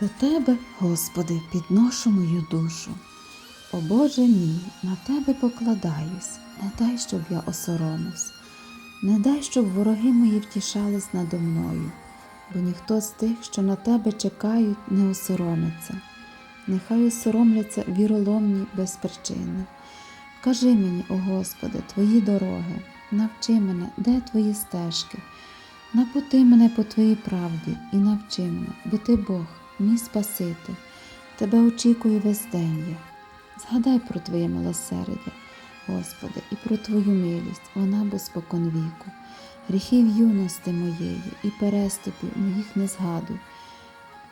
До Тебе, Господи, підношу мою душу. О Боже мій, на Тебе покладаюсь, не дай, щоб я осоромився, не дай, щоб вороги мої втішались надо мною, бо ніхто з тих, що на Тебе чекають, не осоромиться. Нехай осоромляться віроломні без причини. Вкажи мені, о Господи, Твої дороги, навчи мене, де Твої стежки. Напути мене по Твоїй правді і навчи мене, бо Ти Бог, мій Спаситель. Тебе очікую весь день я. Згадай про Твоє милосердя, Господи, і про Твою милість, вона бо спокон віку. Гріхів юності моєї і переступів моїх не згадуй.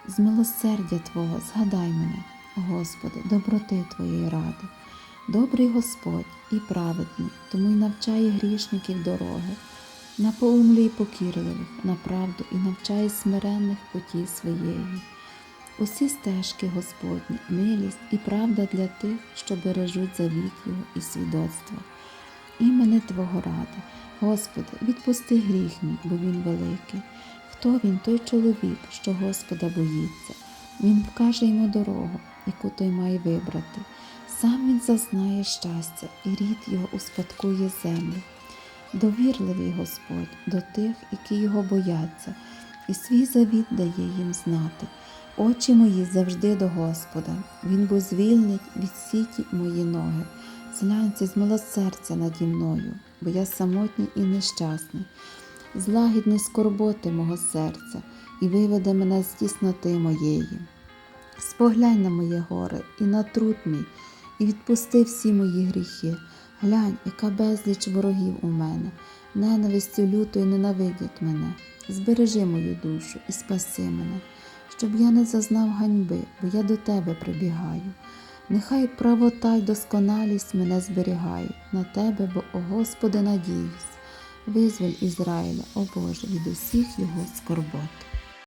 З милосердя Твого згадай мене, Господи, доброти Твоєї ради. Добрий Господь і праведний, тому й навчає грішників дороги, напоумлює покірливих на правду і навчає смиренних путі своєї. Усі стежки Господні, милість і правда для тих, що бережуть завіт Його і свідоцтва. Імене Твого ради, Господи, відпусти гріх мій, бо він великий. Хто він, той чоловік, що Господа боїться? Він вкаже йому дорогу, яку той має вибрати. Сам він зазнає щастя, і рід його успадкує землю. Довірливий Господь до тих, які його бояться, і свій завіт дає їм знати. Очі мої завжди до Господа, Він бо звільнить від сіті мої ноги. Зглянься з милосердя наді мною, бо я самотній і нещасний. Злагідний скорботи мого серця і виведе мене з тісноти моєї. Споглянь на моє горе і на труд мій, і відпусти всі мої гріхи. Глянь, яка безліч ворогів у мене, ненавистю лютою ненавидять мене. Збережи мою душу і спаси мене, щоб я не зазнав ганьби, бо я до тебе прибігаю. Нехай правота й досконалість мене зберігають на тебе, бо, о Господи, надіюсь. Визволь Ізраїля, о Боже, від усіх його скорбот.